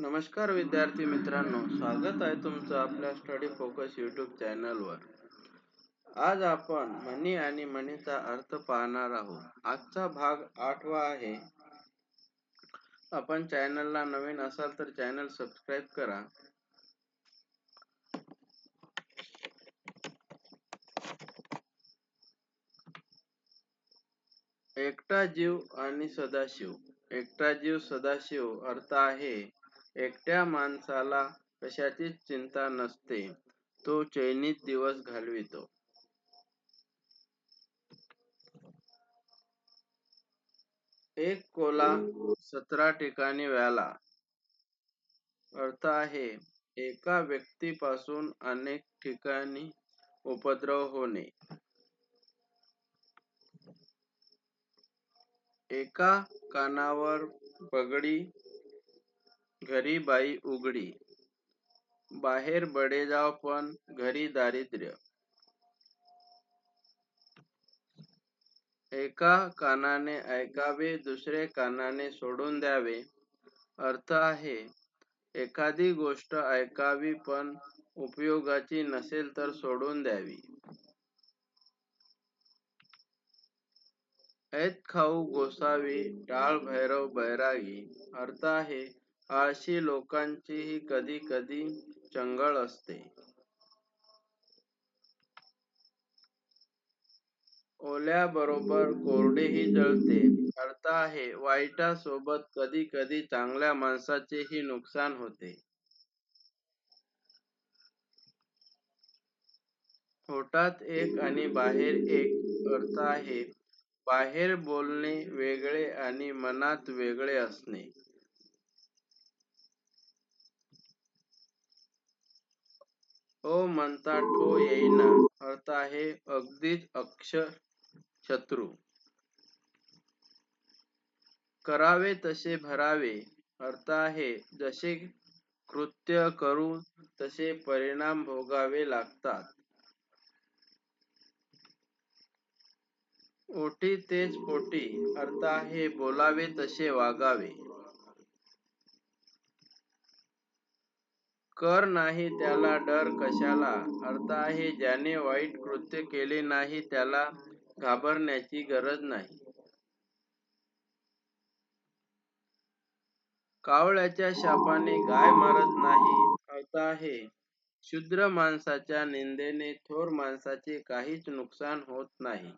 नमस्कार विद्यार्थी मित्रांनो स्वागत आहे तुमचं आपल्या स्टडी फोकस यूट्यूब चॅनलवर आज आपण मनी आणि मनीचा अर्थ पाहणार आहोत. आजचा भाग आठवा आहे. आपण चॅनलला नवीन असाल तर चॅनल सबस्क्राईब करा. एकटा जीव आणि सदाशिव. एकटा जीव सदाशिव अर्थ आहे एकट्या माणसाला कशाचीच चिंता नसते. तो चैनीत दिवस घालवितो. एक कोला सतरा ठिकाणी व्याला. अर्थ आहे एका व्यक्तीपासून अनेक ठिकाणी उपद्रव होणे. एका कानावर पगडी घरी बाई उघडी. बाहेर बडेजाव पण घरी दारिद्र्य. एका कानाने ऐकावे दुसरे कानाने सोडून द्यावे. अर्थ आहे एखादी गोष्ट ऐकावी पण उपयोगाची नसेल तर सोडून द्यावी. ऐत खाऊ गोसावी टाळ भैरव बैरागी. अर्थ आहे आळशी लोकांचीही कधी कधी चंगळ असते. ओल्या बरोबर कोरडेही जळते. अर्थ आहे वाईटासोबत कधी कधी चांगल्या माणसाचेही नुकसान होते. होटात एक आणि बाहेर एक अर्थ आहे बाहेर बोलणे वेगळे आणि मनात वेगळे असणे. अ म्हणता ठो येईना. अर्थ आहे अगदीच अक्ष शत्रू. करावे तसे भरावे. अर्थ आहे जसे कृत्य करू तसे परिणाम भोगावे लागतात. ओटी तेच पोटी. अर्थ आहे बोलावे तसे वागावे. कर नाही त्याला डर कशाला? अर्थ आहे ज्याने वाईट कृत्य केले नाही त्याला घाबरण्याची गरज नाही. कावळ्याच्या शापाने गाय मरत नाही अर्थ आहे शुद्र माणसाच्या निंदेने थोर माणसाचे काहीच नुकसान होत नाही.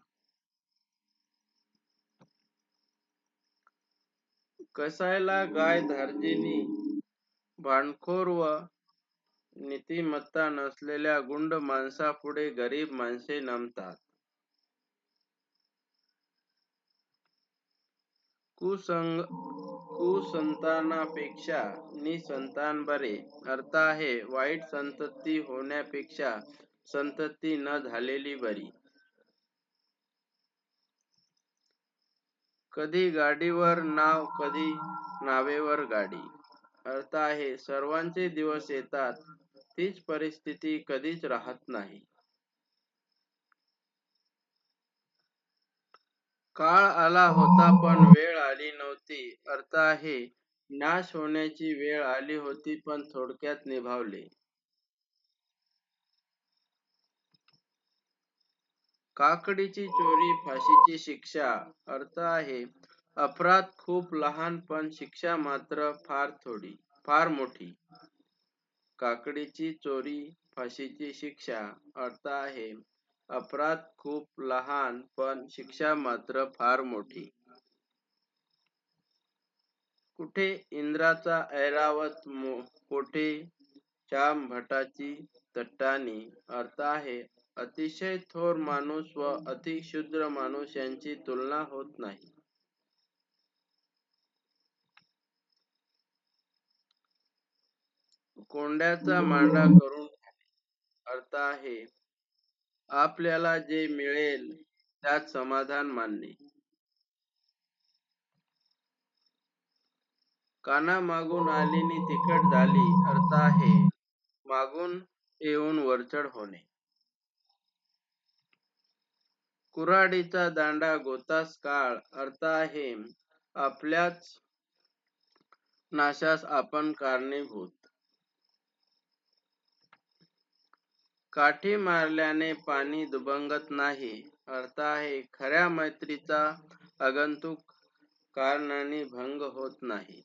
कसायला गाय धार्जिनी भांडखोर व नीतिमत्ता नसलेल्या गुंड माणसापुढे गरीब माणसे नमतात. कुसंग कुसंतानापेक्षा निसंतान बरे अर्थ आहे वाईट संतती होण्यापेक्षा संतती न झालेली बरी. कधी गाडीवर नाव कधी नावेवर गाडी. अर्थ आहे सर्वांचे दिवस येतात तीच परिस्थिती कधीच राहत नाही. काळ आला होता पण वेळ आली नव्हती. अर्थ आहे नाश होण्याची वेळ आली होती पण थोडक्यात निभावले. काकडीची चोरी फाशीची शिक्षा. अर्थ आहे अपराध खूप लहान पण शिक्षा मात्र फार थोडी फार मोठी. काकडीची चोरी फाशीची शिक्षा अर्थ आहे. अपराध खूप लहान पण शिक्षा मात्र फार मोठी. कुठे इंद्राचा ऐरावत कोठे श्याम भटाची तट्टानी अर्थ आहे. अतिशय थोर माणूस व अतिशुद्र माणूस यांची तुलना होत नाही. कोंड्याचा मांडा करून अर्थ आहे. आपल्याला जे मिळेल त्यात समाधान मानणे. काना मागून आलीनी तिखट झाली अर्थ आहे मागून येऊन वरचढ होणे. कुऱ्हाडीचा दांडा गोतास काळ अर्थ आहे आपल्याच नाशास आपण कारणीभूत. काठी मारल्याने पाणी दुबंगत नाही. अर्थ आहे खऱ्या मैत्रीचा आगंतुक कारणाने भंग होत नाही.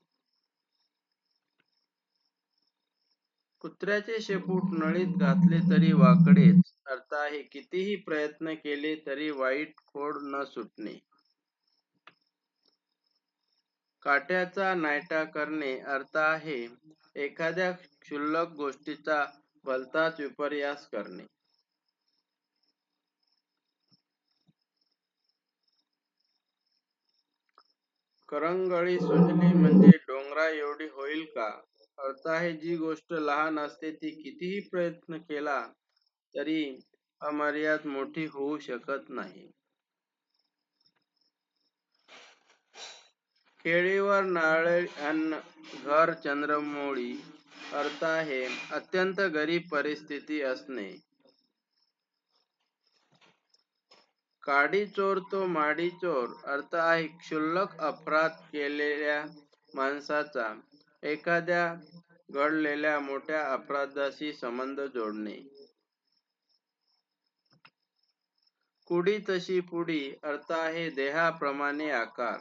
कुत्र्याचे शेपूट नळीत घातले तरी वाकडेच. अर्थ आहे कितीही प्रयत्न केले तरी वाईट खोड न सुटणे. काट्याचा नायटा करणे. अर्थ आहे एखाद्या क्षुल्लक गोष्टीचा भलताच विपर्यास करणे. करंगळी सुजली म्हणजे डोंगरा एवढी होईल का? अर्थ आहे जी गोष्ट लहान असते ती कितीही प्रयत्न केला तरी अमर्याद मोठी होऊ शकत नाही. केळीवर नारळ अन्न घर चंद्रमोळी अर्थ आहे अत्यंत गरीब परिस्थिती असणे. काडी चोर तो माडी चोर अर्थ आहे क्षुल्लक अपराध केलेल्या माणसाचा एखाद्या घडलेल्या मोठ्या अपराधाशी संबंध जोडणे. कुडी तशी पुडी अर्थ आहे देहाप्रमाणे आकार.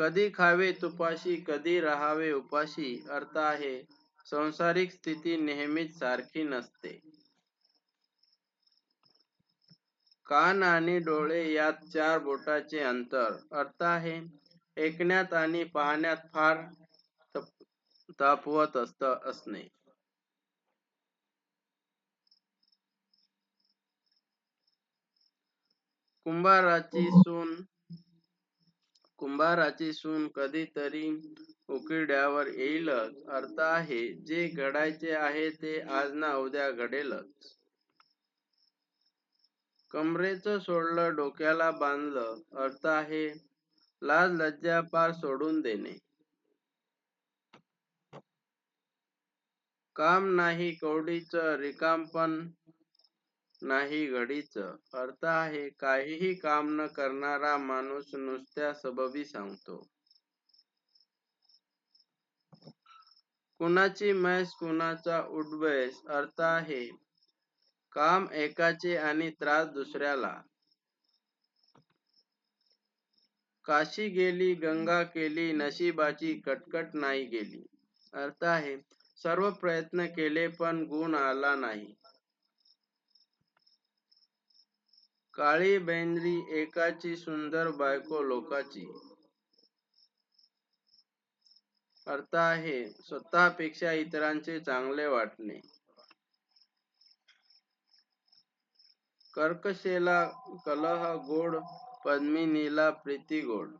कधी खावे तुपाशी कधी राहावे उपाशी अर्थ आहे. संसारिक स्थिती नेहमीच सारखी नसते. कान आणि डोळे यात चार बोटाचे अंतर. अर्थ आहे ऐकण्यात आणि पाहण्यात फार तापवत असत असणे. कुंभाराची सून कुंभाराची सून कधीतरी उकिरड्यावर येईलच. अर्थ आहे जे घडायचे आहे ते आज ना उद्या घडेलच. कमरेचं सोडलं डोक्याला बांधलं. अर्थ आहे लाज लज्जा पार सोडून देणे. काम नाही कवडीच रिकामपण नाही घडीच. अर्थ आहे काहीही काम न करणारा माणूस नुसत्या सबबी सांगतो. कुणाची मैस कुणाचा उडबैस अर्थ आहे काम एकाचे आणि त्रास दुसऱ्याला. काशी गेली गंगा केली नशिबाची कटकट नाही गेली. अर्थ आहे सर्व प्रयत्न केले पण गुण आला नाही. काळी बेंद्री एकाची सुंदर बायको लोकाची. अर्थ आहे स्वतःपेक्षा इतरांचे चांगले वाटणे. कर्कशेला कलह गोड पद्मिनीला प्रीती गोड.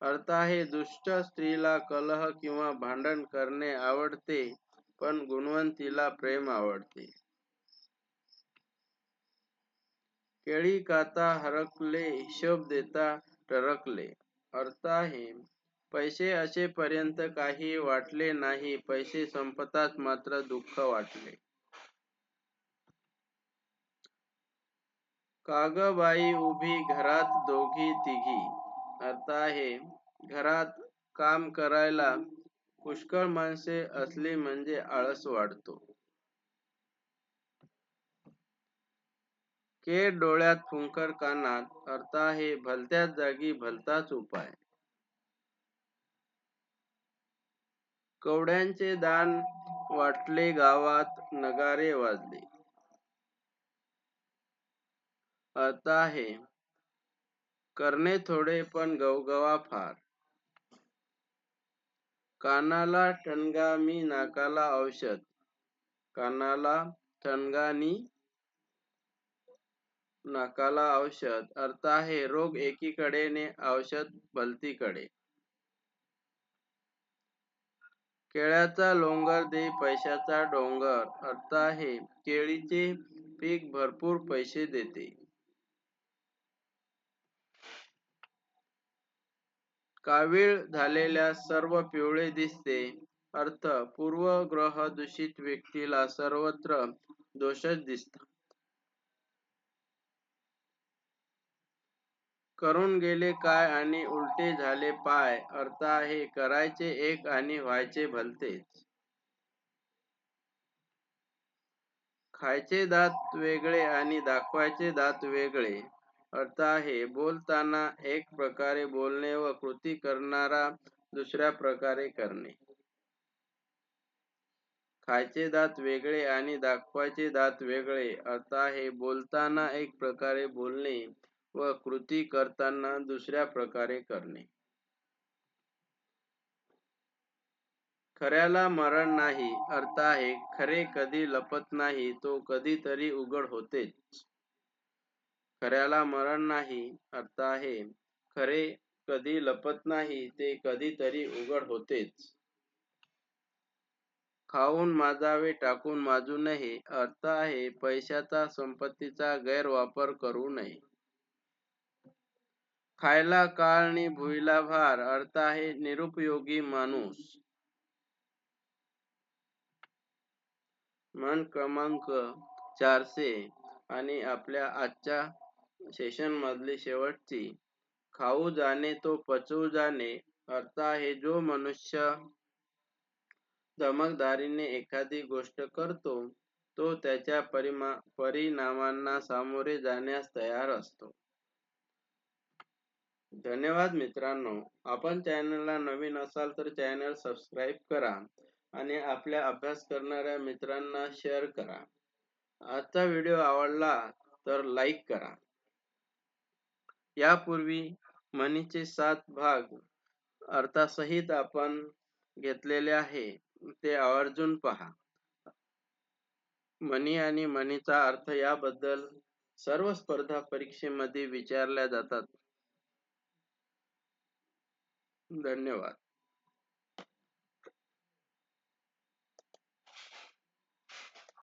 अर्थ आहे दुष्ट स्त्रीला कलह किंवा भांडण करणे आवडते पण गुणवंतीला प्रेम आवडते. केळी काता हरकले हिशोब देता टरकले. अर्थ आहे पैसे असेपर्यंत काही वाटले नाही पैसे संपताच मात्र दुःख वाटले. कागबाई उभी घरात दोघी तिघी. अर्थ आहे घरात काम करायला पुष्कळ माणसे असली म्हणजे आळस वाढतो. के डोळ्यात फुंकर कानात अर्थ हे भलत्याच जागी भलताच उपाय. कवड्यांचे दान वाटले गावात नगारे वाजले. अर्थ आहे करणे थोडे पण गवगवा फार. कानाला ठणगा मी नाकाला औषध. कानाला ठणगानी नकाला औषध. अर्थ आहे रोग एकीकडे ने औषध भलतीकडे. केळ्याचा लोंगर दे पैशाचा डोंगर. अर्थ आहे केळीचे पीक भरपूर पैसे देते. कावीळ झालेल्या सर्व पिवळे दिसते. अर्थ पूर्वग्रह दूषित व्यक्तीला सर्वत्र दोषच दिसतात. करून गेले काय आणि उलटे झाले पाय. अर्थ आहे करायचे एक आणि व्हायचे भलतेच. खायचे दात वेगळे आणि दाखवायचे दात वेगळे. अर्थ आहे बोलताना एक प्रकारे बोलणे व कृती करणारा दुसऱ्या प्रकारे करणे. खायचे दात वेगळे आणि दाखवायचे दात वेगळे. अर्थ आहे बोलताना एक प्रकारे बोलणे व कृती करताना दुसऱ्या प्रकारे करणे. खऱ्याला मरण नाही अर्थ आहे खरे कधी लपत नाही तो कधीतरी उघड होतेच. खऱ्याला मरण नाही अर्थ आहे खरे कधी लपत नाही ते कधीतरी उघड होतेच. खाऊन माजावे टाकून माजू नये अर्थ आहे पैशाचा संपत्तीचा गैरवापर करू नये. खायला काळ आणि भुईला भार अर्थ आहे निरुपयोगी माणूस. मन क्रमांक चारशे आणि आपल्या आजच्या सेशन मधली शेवटची. खाऊ जाणे तो पचवू जाणे अर्थ आहे जो मनुष्य चमकदारीने एखादी गोष्ट करतो तो त्याच्या परिमा परिणामांना सामोरे जाण्यास तयार असतो. धन्यवाद मित्रांनो. आपण चॅनलला नवीन असाल तर चॅनल सबस्क्राईब करा आणि आपल्या अभ्यास करणाऱ्या मित्रांना शेअर करा. आजचा व्हिडिओ आवडला तर लाईक करा. यापूर्वी मनीचे सात भाग अर्थासहित आपण घेतलेले आहे. ते आवर्जून पहा. मनी आणि मनीचा अर्थ याबद्दल सर्व स्पर्धा परीक्षेमध्ये विचारल्या जातात. धन्यवाद.